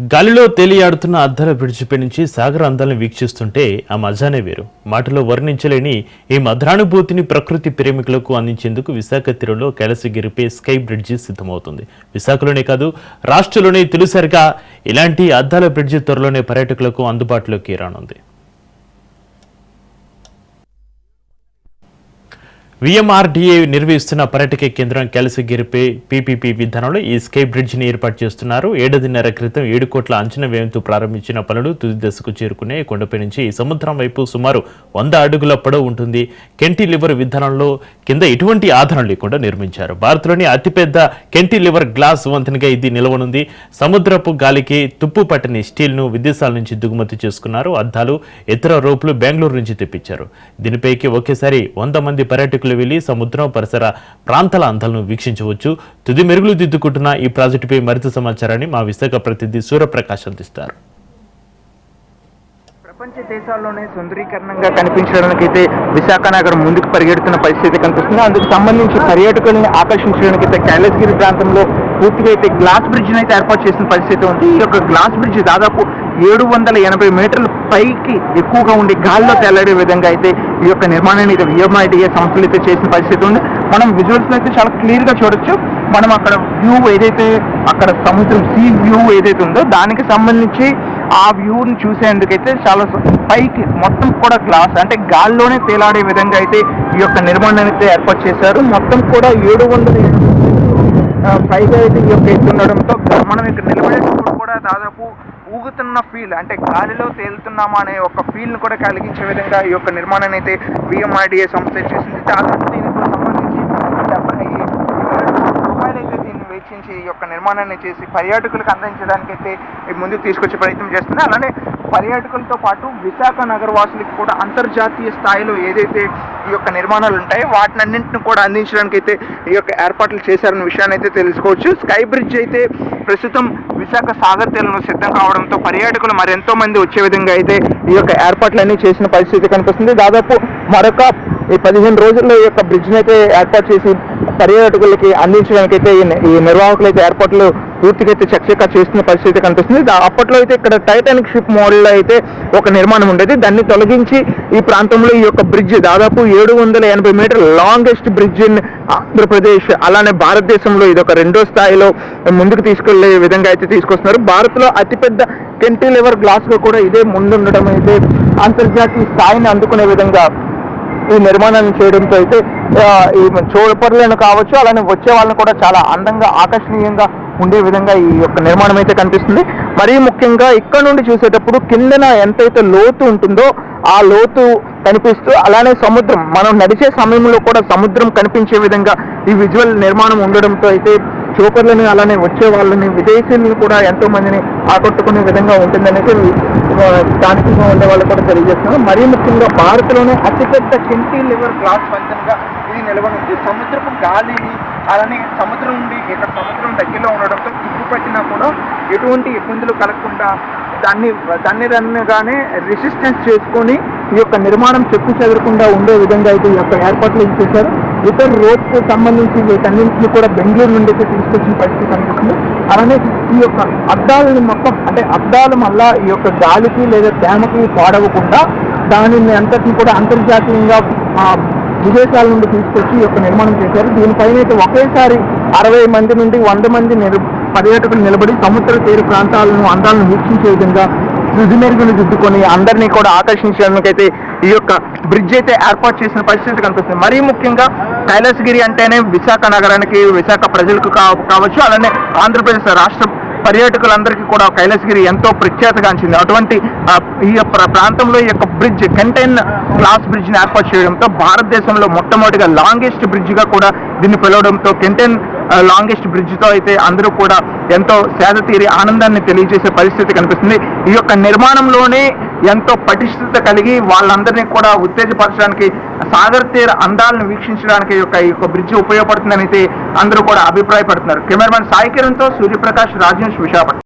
గాలిలో తేలియాడుతున్న అద్దాల బ్రిడ్జిపై నుంచి సాగర అందాలను వీక్షిస్తుంటే ఆ మజానే వేరు. మాటలో వర్ణించలేని ఈ మధురానుభూతిని ప్రకృతి ప్రేమికులకు అందించేందుకు విశాఖ తీరంలో కైలాసగిరిపై స్కై బ్రిడ్జి సిద్ధమవుతుంది. విశాఖలోనే కాదు రాష్ట్రంలోనే తొలిసారిగా ఇలాంటి అద్దాల బ్రిడ్జి త్వరలోనే పర్యాటకులకు అందుబాటులోకి రానుంది. విఎంఆర్డీఏ నిర్వహిస్తున్న పర్యాటక కేంద్రం కలసగిరిపై పీపీపీ విధానంలో ఈ స్కై బ్రిడ్జిని ఏర్పాటు చేస్తున్నారు. ఏడాదిన్నర క్రితం ఏడు కోట్ల అంచనా వ్యయంతో ప్రారంభించిన పనులు తుది దశకు చేరుకునే కొండపై నుంచి సముద్రం వైపు సుమారు వంద అడుగుల పొడవు ఉంటుంది. కెంటి లివర్ విధానంలో కింద ఎటువంటి ఆధారం లేకుండా నిర్మించారు. భారత్లోని అతిపెద్ద కెంటి లివర్ గ్లాస్ వంతెనగా ఇది నిలవనుంది. సముద్రపు గాలికి తుప్పు పట్టని స్టీల్ను విదేశాల నుంచి దిగుమతి చేసుకున్నారు. అద్దాలు ఇతర రోపులు బెంగళూరు నుంచి తెప్పించారు. దీనిపైకి ఒకేసారి వంద మంది పర్యాటకులు వెళ్ళి సముద్రం పరిసర ప్రాంతాల అందాలను వీక్షించవచ్చు. తుది మెరుగులు దిద్దుకుంటున్న ఈ ప్రాజెక్టుపై మరింత సమాచారాన్ని మా విశాఖ ప్రతినిధి సూర్యప్రకాష్ అందిస్తారు. ప్రపంచ దేశాల్లోనే సుందరీకరణంగా కనిపించడానికి అయితే విశాఖ నగరం ముందుకు పరిగెడుతున్న పరిస్థితి కనిపిస్తుంది. అందుకు సంబంధించి పర్యాటకులను ఆకర్షించడానికి అయితే కైలాసగిరి ప్రాంతంలో పూర్తిగా అయితే గ్లాస్ బ్రిడ్జ్ని అయితే ఏర్పాటు చేసిన పరిస్థితి ఉంది. ఈ యొక్క గ్లాస్ బ్రిడ్జ్ దాదాపు ఏడు వందల ఎనభై మీటర్ల పైకి ఎక్కువగా ఉండి గాల్లో తెల్లడే విధంగా అయితే ఈ యొక్క నిర్మాణాన్ని అయితే విఎంఐడిఏ సంస్థలు అయితే చేసిన పరిస్థితి ఉంది. మనం విజువల్స్ అయితే చాలా క్లియర్గా చూడొచ్చు. మనం అక్కడ వ్యూ ఏదైతే అక్కడ సముద్రం సీ వ్యూ ఏదైతే ఉందో దానికి సంబంధించి ఆ వ్యూని చూసేందుకైతే చాలా పైకి మొత్తం కూడా గ్లాస్ అంటే గాల్లోనే తేలాడే విధంగా అయితే ఈ యొక్క నిర్మాణాన్ని అయితే ఏర్పాటు చేశారు. మొత్తం కూడా ఏడు వందల పైగా అయితే ఈ యొక్క ఎత్తుండడంతో మనం ఇక్కడ నిలబడేటప్పుడు కూడా దాదాపు ఊగుతున్న ఫీల్ అంటే గాలిలో తేలుతున్నామా అనే ఒక ఫీల్ని కూడా కలిగించే విధంగా ఈ యొక్క నిర్మాణాన్ని అయితే విఎంఆర్డిఏ సంస్థ చేసింది. దాదాపు దీనికి కూడా సంబంధించి డెబ్బై రూపాయలు అయితే దీన్ని వీక్షించి ఈ యొక్క నిర్మాణాన్ని చేసి పర్యాటకులకు అందించడానికి అయితే ముందుకు తీసుకొచ్చే ప్రయత్నం చేస్తుంది. అలానే పర్యాటకులతో పాటు విశాఖ నగర వాసులకు కూడా అంతర్జాతీయ స్థాయిలో ఏదైతే ఈ యొక్క నిర్మాణాలు ఉంటాయో వాటినన్నింటిని కూడా అందించడానికి అయితే ఈ యొక్క ఏర్పాట్లు చేశారన్న విషయాన్ని అయితే తెలుసుకోవచ్చు. స్కై బ్రిడ్జ్ అయితే ప్రస్తుతం విశాఖ సాగర్ తీరంలో సిద్ధం కావడంతో పర్యాటకులు మరెంతో మంది వచ్చే విధంగా అయితే ఈ యొక్క ఏర్పాట్లన్నీ చేసిన పరిస్థితి కనిపిస్తుంది. దాదాపు మరొక ఈ పదిహేను రోజుల్లో ఈ యొక్క బ్రిడ్జ్ని అయితే ఏర్పాటు చేసి పర్యాటకులకి అందించడానికి అయితే ఈ ఈ నిర్వాహకులు అయితే ఏర్పాట్లు పూర్తిగా అయితే చకచకా చేస్తున్న పరిస్థితి కనిపిస్తుంది. అప్పట్లో అయితే ఇక్కడ టైటానిక్ షిప్ మోడల్ అయితే ఒక నిర్మాణం ఉండేది. దాన్ని తొలగించి ఈ ప్రాంతంలో ఈ యొక్క బ్రిడ్జ్ దాదాపు ఏడు వందల ఎనభై metre longest bridge in Andhra Pradesh అలానే భారతదేశంలో ఇది ఒక రెండో స్థాయిలో ముందుకు తీసుకెళ్ళే విధంగా అయితే తీసుకొస్తున్నారు. భారత్లో అతిపెద్ద కెంటిలివర్ గ్లాస్లో కూడా ఇదే ముందుండడం అయితే అంతర్జాతీయ స్థాయిని అందుకునే విధంగా ఈ నిర్మాణాన్ని చేయడంతో అయితే ఈ చూడపరులను కావచ్చు అలానే వచ్చే వాళ్ళని కూడా చాలా అందంగా ఆకర్షణీయంగా ఉండే విధంగా ఈ యొక్క నిర్మాణం అయితే కనిపిస్తుంది. మరీ ముఖ్యంగా ఇక్కడ నుండి చూసేటప్పుడు కిందన ఎంతైతే లోతు ఉంటుందో ఆ లోతు కనిపిస్తూ అలానే సముద్రం మనం నడిచే సమయంలో కూడా సముద్రం కనిపించే విధంగా ఈ విజువల్ నిర్మాణం ఉండడంతో అయితే చూపర్లని అలానే వచ్చే వాళ్ళని విదేశీయులను కూడా ఎంతో మందిని ఆకట్టుకునే విధంగా ఉంటుందనేది స్థానికంగా ఉండే వాళ్ళు కూడా తెలియజేస్తున్నారు. మరీ ముఖ్యంగా భారత్లోనే అతిపెద్ద కింటీ లివర్ గ్లాస్ వంతెనగా నిలవనుంది సముద్రపు గాలిని అలానే సముద్రం నుండి ఇక్కడ సముద్రం దగ్గరలో ఉండడంతో తుప్పు పట్టినా కూడా ఎటువంటి ఇబ్బందులు కలగకుండా దాన్ని దాన్ని రన్గానే రెసిస్టెన్స్ చేసుకొని ఈ యొక్క నిర్మాణం చెక్కు చెదరకుండా ఉండే విధంగా అయితే ఈ యొక్క ఏర్పాట్లు చేశారు. ఇతర రోడ్కు సంబంధించి వీటన్నింటిని కూడా బెంగళూరు నుండి అయితే తీసుకొచ్చిన పరిస్థితి కనిపిస్తుంది. అలానే ఈ యొక్క అద్దాలని మొత్తం అంటే అద్దాలు మళ్ళా ఈ యొక్క గాలికి లేదా తేమకి పాడవకుండా దానిని అంతటిని కూడా అంతర్జాతీయంగా విదేశాల నుండి తీసుకొచ్చి ఈ యొక్క నిర్మాణం చేశారు. దీనిపైన అయితే ఒకేసారి అరవై మంది నుండి వంద మంది పర్యాటకులు నిలబడి సముద్ర తీర ప్రాంతాలను అందాలను వీక్షించే విధంగా రుజుమెరుగులు దిద్దుకొని అందరినీ కూడా ఆకర్షించడానికైతే ఈ యొక్క బ్రిడ్జ్ అయితే ఏర్పాటు చేసిన పరిస్థితి కనిపిస్తుంది. మరీ ముఖ్యంగా కైలాసగిరి అంటేనే విశాఖ నగరానికి విశాఖ ప్రజలకు కావచ్చు అలానే ఆంధ్రప్రదేశ్ రాష్ట్ర పర్యాటకులందరికీ కూడా కైలాసగిరి ఎంతో ప్రఖ్యాతగాంచింది అటువంటి ఈ యొక్క ప్రాంతంలో ఈ యొక్క బ్రిడ్జ్ కంటైన్ క్లాస్ బ్రిడ్జ్ని ఏర్పాటు చేయడంతో భారతదేశంలో మొట్టమొదటిగా లాంగెస్ట్ బ్రిడ్జ్గా కూడా దీన్ని పిలవడంతో కెంటైన్ లాంగెస్ట్ బ్రిడ్జ్తో అయితే అందరూ కూడా ఎంతో సేద తీరి ఆనందాన్ని తెలియజేసే పరిస్థితి కనిపిస్తుంది. ఈ యొక్క నిర్మాణంలోనే ఎంతో పటిష్టత కలిగి వాళ్ళందరినీ కూడా ఉత్తేజపరచడానికి సాగర్ తీర అందాలను వీక్షించడానికి యొక్క ఈ యొక్క బ్రిడ్జ్ ఉపయోగపడుతుందని అయితే అందరూ కూడా అభిప్రాయపడుతున్నారు. కెమెరామెన్ సాయి కిరణ్తో సూర్యప్రకాష్ రాజేష్ విశాఖపట్నం.